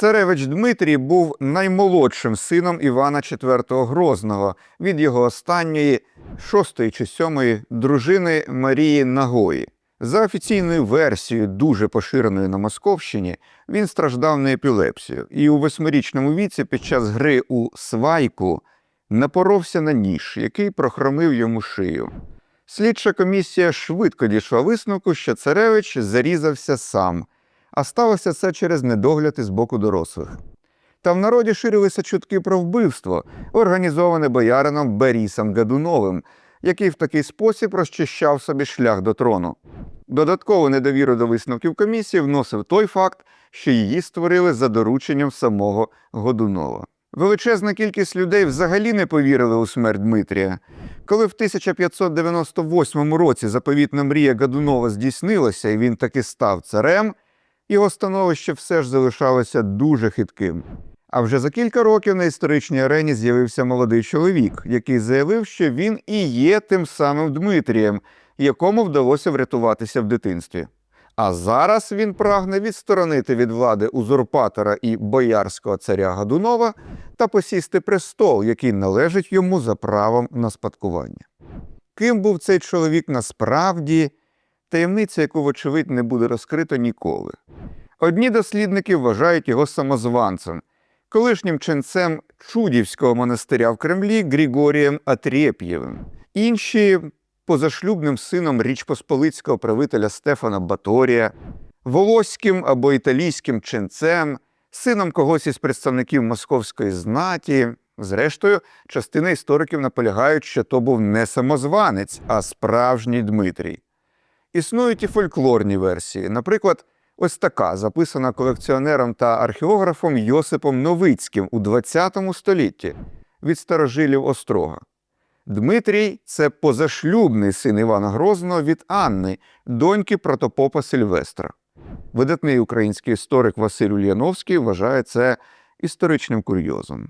Царевич Дмитрій був наймолодшим сином Івана IV Грозного від його останньої, шостої чи сьомої дружини Марії Нагої. За офіційною версією, дуже поширеною на Московщині, він страждав на епілепсію і у восьмирічному віці під час гри у свайку напоровся на ніж, який прохромив йому шию. Слідча комісія швидко дійшла висновку, що царевич зарізався сам, а сталося це через недогляд із боку дорослих. Та в народі ширилися чутки про вбивство, організоване боярином Борисом Гадуновим, який в такий спосіб розчищав собі шлях до трону. Додаткову недовіру до висновків комісії вносив той факт, що її створили за дорученням самого Годунова. Величезна кількість людей взагалі не повірили у смерть Дмитрія. Коли в 1598 році заповітна мрія Годунова здійснилася, і він таки став царем, його становище все ж залишалося дуже хитким. А вже за кілька років на історичній арені з'явився молодий чоловік, який заявив, що він і є тим самим Дмитрієм, якому вдалося врятуватися в дитинстві. А зараз він прагне відсторонити від влади узурпатора і боярського царя Годунова та посісти престол, який належить йому за правом на спадкування. Ким був цей чоловік насправді, таємниця, яку, вочевидь, не буде розкрито ніколи. Одні дослідники вважають його самозванцем, колишнім ченцем Чудівського монастиря в Кремлі Григорієм Атрєп'євим. Інші позашлюбним сином річпосполицького правителя Стефана Баторія, волоським або італійським ченцем, сином когось із представників московської знаті. Зрештою, частина істориків наполягають, що то був не самозванець, а справжній Дмитрій. Існують і фольклорні версії. Наприклад, ось така, записана колекціонером та археографом Йосипом Новицьким у ХХ столітті від старожилів Острога. Дмитрій це позашлюбний син Івана Грозного від Анни, доньки протопопа Сильвестра. Видатний український історик Василь Ульяновський вважає це історичним курйозом.